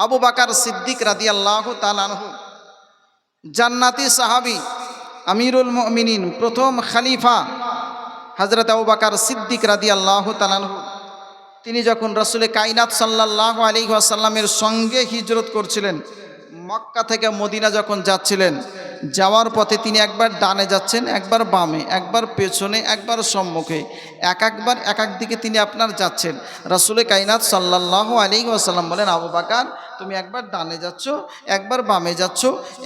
আবু বাকার সিদ্দিক রাদি আল্লাহ তালানহু জান্নাতি সাহাবি আমিরুল মিনিন প্রথম খালিফা হজরত আবু বাকার সিদ্দিক রাদি আল্লাহ তালানহু তিনি যখন রসুলে কাইনাত সাল্লাহ আলী আসাল্লামের সঙ্গে হিজরত করছিলেন, মক্কা থেকে মদিনা যখন যাচ্ছিলেন, যাওয়ার পথে তিনি একবার ডানে যাচ্ছেন, একবার বামে, একবার পেছনে, একবার সম্মুখে, এক একবার এক এক দিকে তিনি আপনার যাচ্ছেন। রসুলে কাইনাত সাল্লাহ আলী আসাল্লাম বলেন, আবু বাকার তুমি একবার ডানে যাচ্ছ, একবার বামে যাচ্ছ,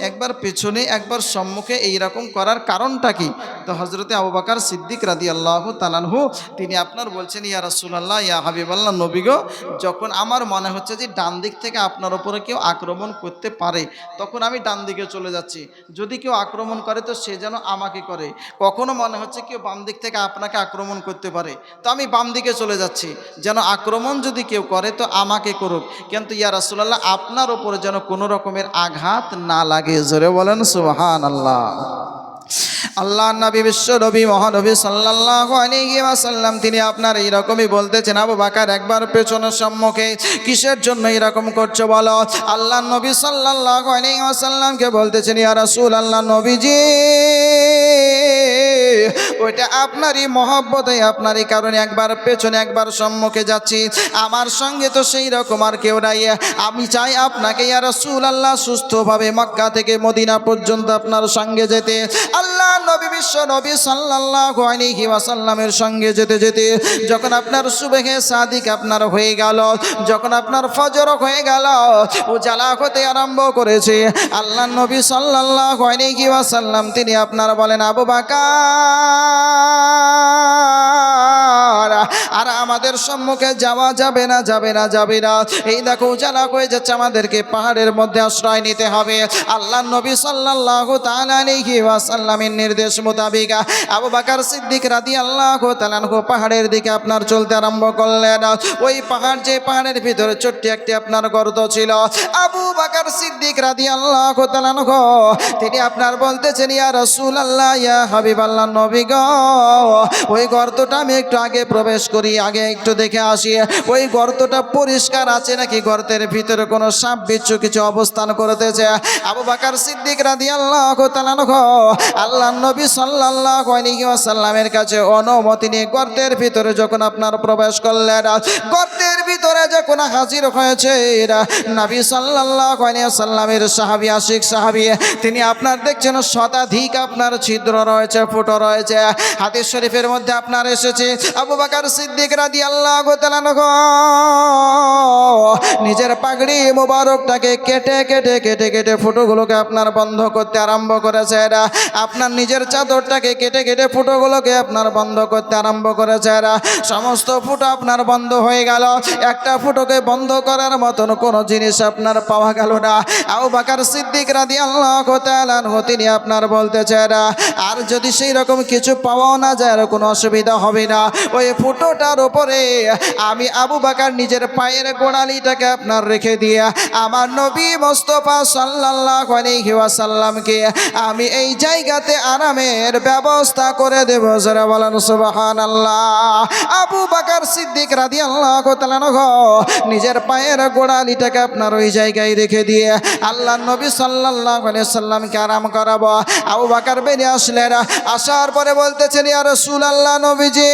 একবার পেছনে, একবার সম্মুখে এই রকম করার কারণটা কি? তো হজরতে আবু সিদ্দিক রাদি আল্লাহ তালানহু তিনি আপনার বলছেন, ইয়া রাসুলাল্লাহ, ইয়া হাবিবাল্লাহ নবীগ যখন আমার মনে হচ্ছে যে ডান দিক থেকে আপনার ওপরে কেউ আক্রমণ করতে পারে, তখন আমি ডান দিকে চলে যাচ্ছি। যদি কেউ আক্রমণ করে, তো সে যেন আমাকে করে। কখনো মনে হচ্ছে কেউ বাম দিক থেকে আপনাকে আক্রমণ করতে পারে। তো আমি বাম দিকে চলে যাচ্ছি। যেন আক্রমণ যদি কেউ করে, তো আমাকে করুক। কিন্তু ইয়া রাসুলাল্লাহ আপনার ওপরে যেন কোনো রকমের আঘাত না লাগে। জোরে বলেন সুহান আল্লাহ আল্লাহ নবী, বিশ্ব নবী, মহানবী সাল্লাহ আলাইহি ওয়াসাল্লাম, তিনি আপনার এইরকমই বলতেছেন, আবু বাকার একবার পেছনের সম্মুখে কিসের জন্য এরকম করছ বলো? আল্লাহ নবী সাল্লাহ আলাইহি ওয়াসাল্লামকে বলতেছেন, ইয়া রাসূল আল্লাহ নবীজি ওইটা আপনারই মহব্বতে আপনারই কারণে একবার পেছনে একবার সম্মুখে যাচ্ছি। আমার সঙ্গে তো সেই রকম আর কেউ নাই। আমি চাই আপনাকে, ইয়া রাসূল আল্লাহ সুস্থভাবে মক্কা থেকে মদিনা পর্যন্ত আপনার সঙ্গে যেতে। আল্লাহ নবী বিশ্ব নবী সাল্লাল্লাহু আলাইহি ওয়াসাল্লামের সঙ্গে যেতে যেতে যখন আপনার সাদিক আপনার হয়ে গেল, যখন আপনার ফজর হয়ে গেল ও হতে আরম্ভ করেছে, আল্লাহ নবী সাল্লাল্লাহু আলাইহি ওয়াসাল্লাম তিনি আপনার বলেন, আবু বাকার আর আমাদের সম্মুখে যাওয়া যাবে না যাবে না যাবে না। এই দেখো উজালা হয়ে যাচ্ছে, আমাদেরকে পাহাড়ের মধ্যে আশ্রয় নিতে হবে। আল্লাহ নবী সাল্লাল্লাহু তাআলা আলাইহি ওয়াসাল্লামের নির্দেশ মোতাবেক আবু বাকার সিদ্দিক রাদিয়াল্লাহু তাআলা আনহু পাহাড়ের দিকে আপনার চলতে আরম্ভ করলেন। ওই পাহাড় যে পাহাড়ের ভিতরে ছোট্ট একটি আপনার গর্ত ছিল। আবু বাকার সিদ্দিক রাদিয়াল্লাহু তাআলা আনহু, তিনি আপনার বলতেছেন, ইয়া রাসূলুল্লাহ, ইয়া হাবিবাল্লাহ নবী গো, ওই গর্তটা আমি একটু আগে প্রবেশ করি, আগে একটু দেখে আসি। ওই গর্তটা পরিষ্কার আছে নাকি? গর্তের ভিতরে কোনো সাপ বিচ্ছু কিছু অবস্থান করতেছে আবু বাকার সিদ্দিক তাআলা আনহু আল্লাহ নবী আলাইহি কাছে অনুমতি নিয়ে গর্তের ভিতরে যখন আপনার প্রবেশ করলেন, গর্তের ভিতরে যখন হাজির হয়েছে নবী সাল্লাল্লাহু আলাইহি ওয়াসাল্লামের সাহাবী, আশিক সাহাবী, তিনি আপনার দেখছেন শতাধিক আপনার ছিদ্র রয়েছে, ফুটো রয়েছে। হাদিস শরীফের মধ্যে আপনার এসেছে, আবু বাকার সিদ্দিক তাআলা আনহু, নিজের পাগড়ি মোবারকটাকে কেটে কেটে কেটে কেটে ফুটোগুলোকে আপনার বন্ধ করতে আরম্ভ করেছে এরা। আপনার নিজের চাদরটাকে কেটে কেটে ফুটোগুলোকে আপনার বন্ধ করতে আরম্ভ করেছে এরা। সমস্ত ফুটো আপনার বন্ধ হয়ে গেল। একটা ফুটোকে বন্ধ করার মতন কোনো জিনিস আপনার পাওয়া গেল না। আবু বাকার সিদ্দিক রাদি আল্লাহ তিনি আপনার বলতেছে এরা, আর যদি সেই রকম কিছু পাওয়াও না যায়, আর কোনো অসুবিধা হবে না। ওই ফুটোটার উপরে আমি আবু বাকার নিজের পায়ের গোড়ালিটাকে আপনার রেখে দিয়ে আমার নবী মোস্তফা সাল্লাল্লাহু আলাইহি ওয়াসাল্লামকে আমি এই জায়গাতে আরামের ব্যবস্থা করে দেব। যারা বলেন, সুবহানাল্লাহ। আবু বাকার সিদ্দিক রাদিয়াল্লাহু তাআলা আনহু নিজের পায়ের গোড়ালিটাকে আপনার ওই জায়গায় রেখে দিয়ে আল্লাহ নবী আলাইহি সাল্লামকে আরাম করাবো। আবু বাকার বেরিয়ে আসলেন। আসার পরে বলতেছেন, ইয়া রাসূলুল্লাহ নবীজি!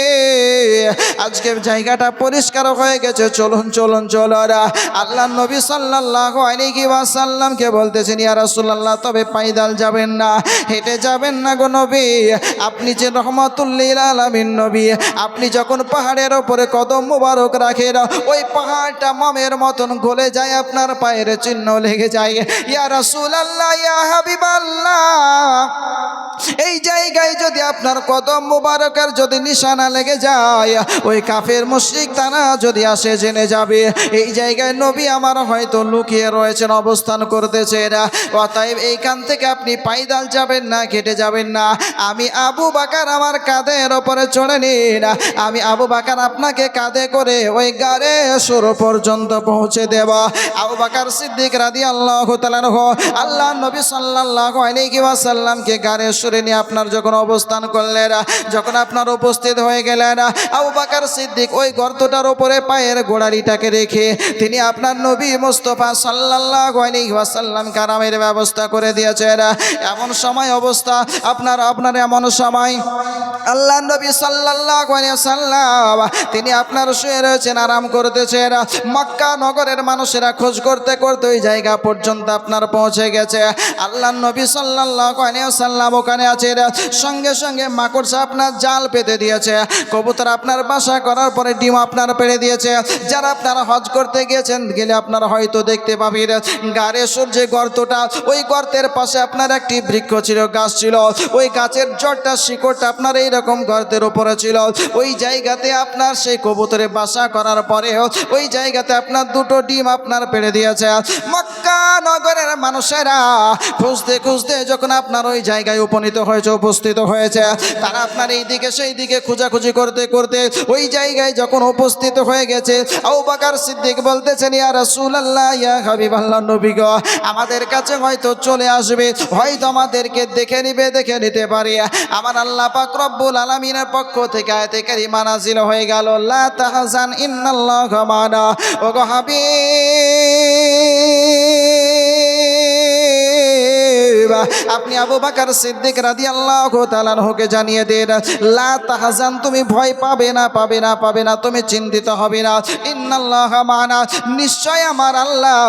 আজকে জায়গাটা পরিষ্কার হয়ে গেছে। চলুন চলুন, চলরা। আল্লাহ নবী সাল্লাল্লাহু আলাইহি ওয়াসাল্লামকে বলতেছেন, ইয়া রাসূলুল্লাহ, তবে পাইদাল যাবেন না, হেঁটে যাবেন না গো নবী। আপনি যে রহমাতুল্লিল আলামিন নবী, আপনি যখন পাহাড়ের ওপরে কদম মুবারক রাখেন, ওই পাহাড়টা মমের মতন গলে যায়, আপনার পায়ের চিহ্ন লেগে যায়। ইয়া রাসূলুল্লাহ, ইয়া হাবিবাল্লাহ, এই জায়গায় যদি আপনার কদম মুবারকের যদি নিশানা লেগে যায় ওই কাফের মুশরিক তারা যদি আসে জেনে যাবে, এই জায়গায় নবী আমার হয়তো লুকিয়ে রয়েছেন, অবস্থান করতেছে এরা। অতএব এইখান থেকে আপনি পাইদাল যাবেন না কেটে যাবেন না। আমি আবু বাকার আমার কাঁধের ওপরে চড়ে নিন। আমি আবু বাকার আপনাকে কাঁধে করে ওই গাড়ে সুর পর্যন্ত পৌঁছে দেব। আবু বাকার সিদ্দিক রাদি আল্লাহ আল্লাহ নবী সাল্লাল্লাহু আলাইহি ওয়াসাল্লামকে গাড়ে সুরে নিয়ে আপনার যখন অবস্থান করলেন, যখন আপনার উপস্থিত হয়ে গেলেন, আবু বাকার সিদ্দিক ওই গর্তটার উপরে পায়ের গোড়ালিটাকে রেখে তিনি আপনার নবী মোস্তফা আলাইহি ওয়াসাল্লাম কারামের ব্যবস্থা করে দিয়েছেন। এমন সময় অবস্থা, আপনার আপনার এমন সময় আল্লাহ নবী সাল্লাল্লাহু আলাইহি ওয়াসাল্লাম তিনি আপনার শুয়ে রয়েছেন, আরাম করতেছেন। মক্কা নগরের মানুষেরা খোঁজ করতে করতে ওই জায়গা পর্যন্ত আপনার পৌঁছে গেছে। আল্লাহ নবী সাল্লাল্লাহু আলাইহি ওয়াসাল্লাম ওখানে আছেন। সঙ্গে সঙ্গে মাকড়সা আপনার জাল পেতে দিয়েছে। কবুতর আপনার বাসা করার পরে ডিম আপনার পেড়ে দিয়েছে। যারা আপনারা হজ করতে গিয়েছেন, গেলে আপনারা হয়তো দেখতে পাবেন গাড়ে সূর্যে গর্তটা। ওই গর্তের পাশে আপনার একটি বৃক্ষ ছিল, গাছ ছিল। ওই গাছের জটটা শিকড়টা আপনার এইরকম গর্তের উপরে ছিল। ওই জায়গাতে আপনার সেই কবুতরে বাসা করার পরে ওই জায়গাতে আপনার দুটো ডিম আপনার পেড়ে দিয়েছে। মক্কা নগরের মানুষেরা খুঁজতে খুঁজতে যখন আপনার ওই জায়গায় উপনীত হয়েছে, উপস্থিত হয়েছে, তারা আপনার এই দিকে সেই দিকে খোঁজাখুঁজি করতে করতে ওই জায়গায় যখন উপস্থিত হয়ে গেছে আবু বাকার সিদ্দিক বলতেছেন, ইয়া রাসূলুল্লাহ, ইয়া হাবিবাল্লাহ নবী গো, আমাদের কাছে হয়তো চলে আসবে, হয়তো আমাদেরকে দেখে নিবে, দেখে নিতে পারি। আমার আল্লাহ পাক রব্বুল আলামিনের পক্ষ থেকে আয়াতে কারিমা নাজিল হয়ে গেল, লা তাহজান ইন্নাল্লাহা মানা। ও গো হাবিব! আপনি আবু বাকার সিদ্দিক রাদি আল্লাহ তালানহকে জানিয়ে দেন, লা তাহাজান, তুমি ভয় পাবে না পাবে না পাবে না, তুমি চিন্তিত হবে না। ইন্নাল্লাহ মানা, নিশ্চয় আমার আল্লাহ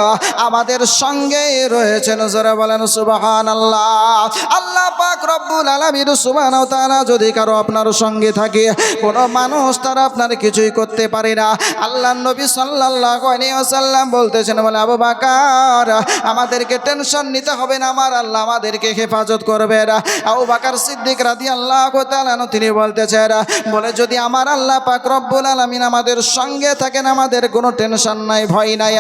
আমাদের সঙ্গে রয়েছেন। জোরে বলেন সুবাহান আল্লাহ আল্লাহ পাক রব্বুল আলামিন সুবহানাহু তাআলা যদি কারও আপনার সঙ্গে থাকে, কোনো মানুষ তারা আপনার কিছুই করতে পারে না। আল্লাহ নবী সাল্লাল্লাহু আলাইহি ওয়াসাল্লাম বলতেছেন বলে আবু বাকার, আমাদেরকে টেনশন নিতে হবে না, আমার আল্লাহ আমাদেরকে হেফাজত করবে আবু বাকার সিদ্দিক রাদিয়াল্লাহু তাআলা তিনি বলতেছেন বলে, যদি আমার আল্লাহ পাক রব্বুল আলামিন আমাদের সঙ্গে থাকেন, আমাদের কোনো টেনশন নাই, ভয় নাই।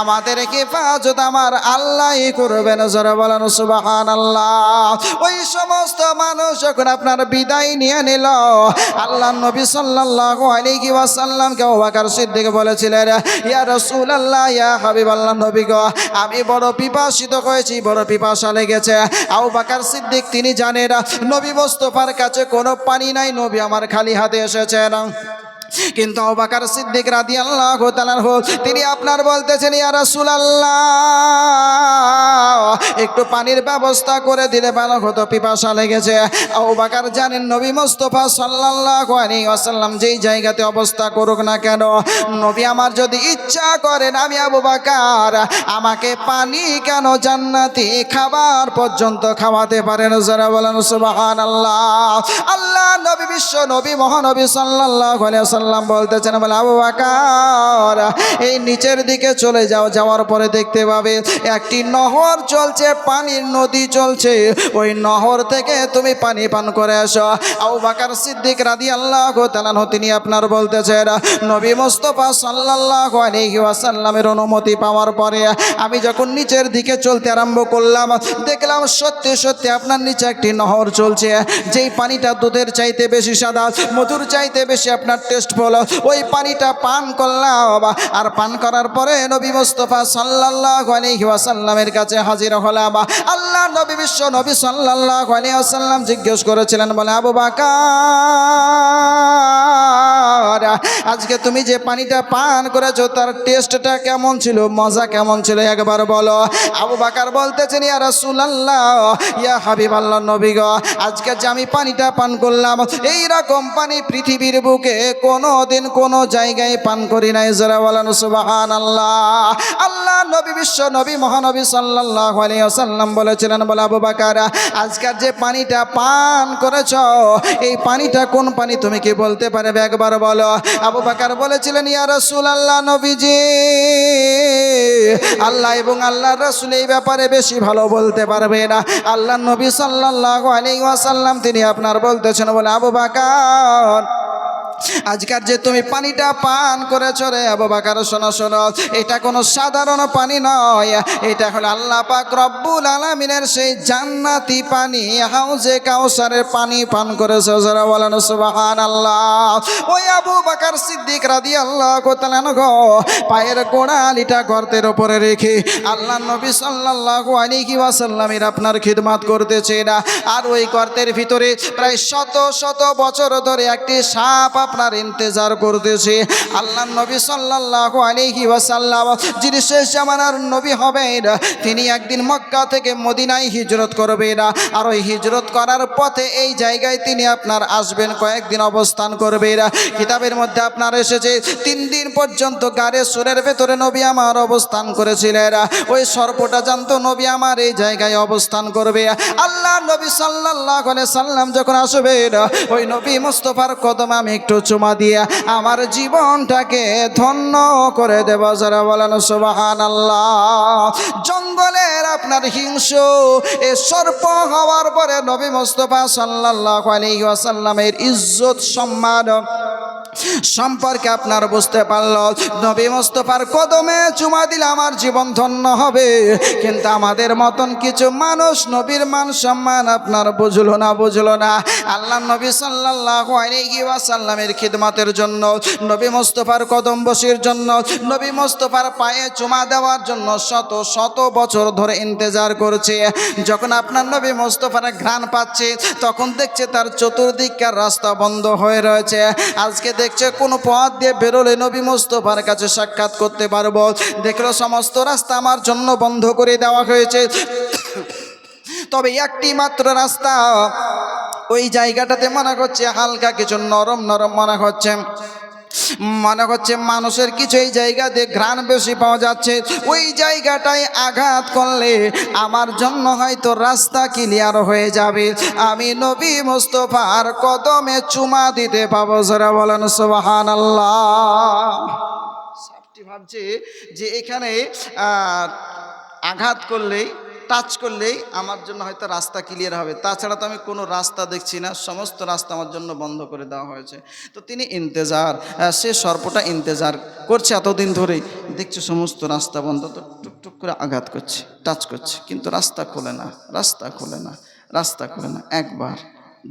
আমাদের হেফাজত আমার আল্লাহই করবেন জোরে বলেন সুবহানাল্লাহ। ওই সমস্ত মানুষ যখন আপনার বিদায় নিয়ে নিল, আল্লাহ নবী সাল্লাল্লাহু আলাইহি ওয়াসাল্লামকে বকর সিদ্দিক বলেছিলেন, ইয়া রাসূলুল্লাহ, ইয়া হাবিব আল্লাহ নবী গো, আমি বড় পিপাসিত হয়েছি, বড় পিপাসা লেগেছে। আবু বাকার সিদ্দিক, তিনি জানেন নবী মোস্তফার কাছে কোনো পানি নাই। নবী আমার খালি হাতে এসেছেন। কিন্তু অবাকার সিদ্দিক রাদি আল্লাহ তালার হোক তিনি আপনার বলতেছেন, ইয়া রাসূলুল্লাহ, একটু পানির ব্যবস্থা করে দিলে ভালো হতো, পিপাসা লেগেছে। অবাকার জানেন, নবী মোস্তফা সাল্লাল্লাহু আলাইহি ওয়াসাল্লাম যেই জায়গাতে অবস্থা করুক না কেন, নবী আমার যদি ইচ্ছা করেন, আমি আবু বাকার, আমাকে পানি কেন জান্নাতি খাবার পর্যন্ত খাওয়াতে পারেন? যারা বলেন, সুবহানাল্লাহ। আল্লাহ আল্লাহ নবী বিশ্ব, নবী মহানবী আলাইহি ওয়াসাল্লাম বলতেছেন, বলে, আবু বাকার, এই নিচের দিকে চলে যাও, যাওয়ার পরে দেখতে পাবে একটি নহর চলছে, পানির নদী চলছে। ওই নহর থেকে তুমি পানি পান করে আসো। আবু বাকার সিদ্দিক রাদি আল্লাহ তাআলা তিনি আপনার বলতেছেন, নবী মুস্তাফা সাল্লাল্লাহু আলাইহি ওয়াসাল্লামের অনুমতি পাওয়ার পরে আমি যখন নিচের দিকে চলতে আরম্ভ করলাম, দেখলাম সত্যি সত্যি আপনার নিচে একটি নহর চলছে। যেই পানিটা দুধের চাইতে বেশি সাদা, মধুর চাইতে বেশি আপনার টেস্ট হলো ওই পানিটা পান করলাম আর পান করার পরে নবী মুস্তফা সাল্লাহ ওয়াসাল্লামের কাছে হাজির হলাম আল্লাহ নবী, বিশ্ব নবী সাল্লাহ আলাইহি ওয়াসাল্লাম জিজ্ঞেস করেছিলেন, বলে, আবু বাকার আজকে তুমি যে পানিটা পান করেছ, তার টেস্টটা কেমন ছিল? মজা কেমন ছিল? একবার বলো। আবু বাকার বলতেছেন, ইয়া রাসূলুল্লাহ, ইয়া হাবিবাল্লাহ নবী গো, আজকে যে আমি পানিটা পান করলাম এই রকম পানি পৃথিবীর বুকে কোনো দিন কোনো জায়গায় পান করি নাই। যারা বলেন, সুবহানাল্লাহ। আল্লাহ নবী, বিশ্ব নবী, মহানবী সাল্লাল্লাহু আলাইহি ওয়াসাল্লাম বলেছিলেন, বলে, আবু বাকার আজকের যে পানিটা পান করেছ, এই পানিটা কোন পানি তুমি কি বলতে পারবে? একবার বলো। আবু বাকার বলেছিলেন, ইয়া রাসূলুল্লাহ নবীজি, আল্লাহ এবং আল্লাহ রসুল এই ব্যাপারে বেশি ভালো বলতে পারবে না। আল্লাহ নবী সাল্লাল্লাহু আলাইহি ওয়াসাল্লাম তিনি আপনার বলতেছেন, বলে, আবু বাকার আজকার যে তুমি পানিটা পান করেছ রে আবু বাকার, শোনো শোনো। এটা কোনো সাধারণ পানি নয়। এটা হলো আল্লাহ পাক রব্বুল আলামিনের সেই জান্নাতি পানি, হাউজে কাউসারের পানি পান করেছে। যারা বলেন সুবাহান আল্লাহ ওই আবু বাকার সিদ্দিক রাদি আল্লাহ কোতালান গো পায়ের গোড়ালিটা গর্তের উপরে রেখে আল্লাহ নবী সাল্লাল্লাহু আলাইহি ওয়াসাল্লামের আপনার খিদমাত করতেছে না। আর ওই গর্তের ভিতরে প্রায় শত শত বছর ধরে একটি সাপ আপনার ইন্তজার করতেছে। আল্লাহ নবী সাল্লাল্লাহু আলাইহি ওয়াসাল্লাম যিনি শেষ জামানার নবী হবেন, তিনি একদিন মক্কা থেকে মদিনায় হিজরত করবেন। আর ওই হিজরত করার পথে এই জায়গায় তিনি আপনার আসবেন, কয়েকদিন অবস্থান করবেন। কিতাবের মধ্যে আপনার এসেছে, তিন দিন পর্যন্ত গাড়ে সুরের ভেতরে নবী আমার অবস্থান করেছিলেন। ওই সর্পটা জানতো নবী আমার এই জায়গায় অবস্থান করবে। আল্লাহ নবী আলাইহি সাল্লাম যখন আসবেন, ওই নবী মুস্তফার কদম আমি একটু চুমা দিয়ে আমার জীবনটাকে ধন্য করে দেব। যারা বলেন সুবাহান আল্লাহ জঙ্গলের আপনার হিংস এ সর্প হওয়ার পরে নবী মুস্তফা সাল্লাহ আলী ওয়াসাল্লামের ইজ্জত সম্মান সম্পর্কে আপনার বুঝতে পারল, নবী মোস্তফার কদমে চুমা দিলে আমার জীবন ধন্য হবে। কিন্তু আমাদের মতন কিছু মানুষ নবীর মান সম্মান আপনার বুঝলো না বুঝলো না। আল্লাহ নবী সাল্লাল্লাহু আলাইহি ওয়াসাল্লামের খিদমতের জন্য, নবী মোস্তফার কদম বসির জন্য, নবী মোস্তফার পায়ে চুমা দেওয়ার জন্য শত শত বছর ধরে ইন্তজার করছে। যখন আপনার নবী মোস্তফার ঘ্রাণ পাচ্ছে, তখন দেখছে তার চতুর্দিককার রাস্তা বন্ধ হয়ে রয়েছে। আজকে দেখছে, কোনো পথ দিয়ে বেরোলে নবী মোস্তফার কাছে সাক্ষাৎ করতে পারব। দেখল সমস্ত রাস্তা আমার জন্য বন্ধ করে দেওয়া হয়েছে। তবে একটি মাত্র রাস্তা, ওই জায়গাটাতে মনে করছে হালকা কিছু নরম নরম মনে হচ্ছে। মনে হচ্ছে মানুষের কিছু এই জায়গাতে ঘ্রাণ বেশি পাওয়া যাচ্ছে। ওই জায়গাটায় আঘাত করলে আমার জন্য হয়তো রাস্তা ক্লিয়ার হয়ে যাবে। আমি নবী মুস্তফার কদমে চুমা দিতে পাবো যারা বলেন সোবাহান আল্লাহ ভাবছে যে এখানে আঘাত করলেই টাচ করলেই আমার জন্য হয়তো রাস্তা ক্লিয়ার হবে। তাছাড়া তো আমি কোনো রাস্তা দেখছি না, সমস্ত রাস্তা আমার জন্য বন্ধ করে দেওয়া হয়েছে। তো তিনি ইন্তেজার সে সর্পটা ইন্তেজার করছে এতদিন ধরেই। দেখছে সমস্ত রাস্তা বন্ধ, তো টুকটুক করে আঘাত করছে টাচ করছে। কিন্তু রাস্তা খোলে না, রাস্তা খোলে না, রাস্তা খোলে না। একবার,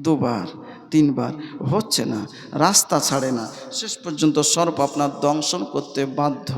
দুবার, তিনবার, হচ্ছে না, রাস্তা ছাড়ে না। শেষ পর্যন্ত সর্প আপনার দংশন করতে বাধ্য।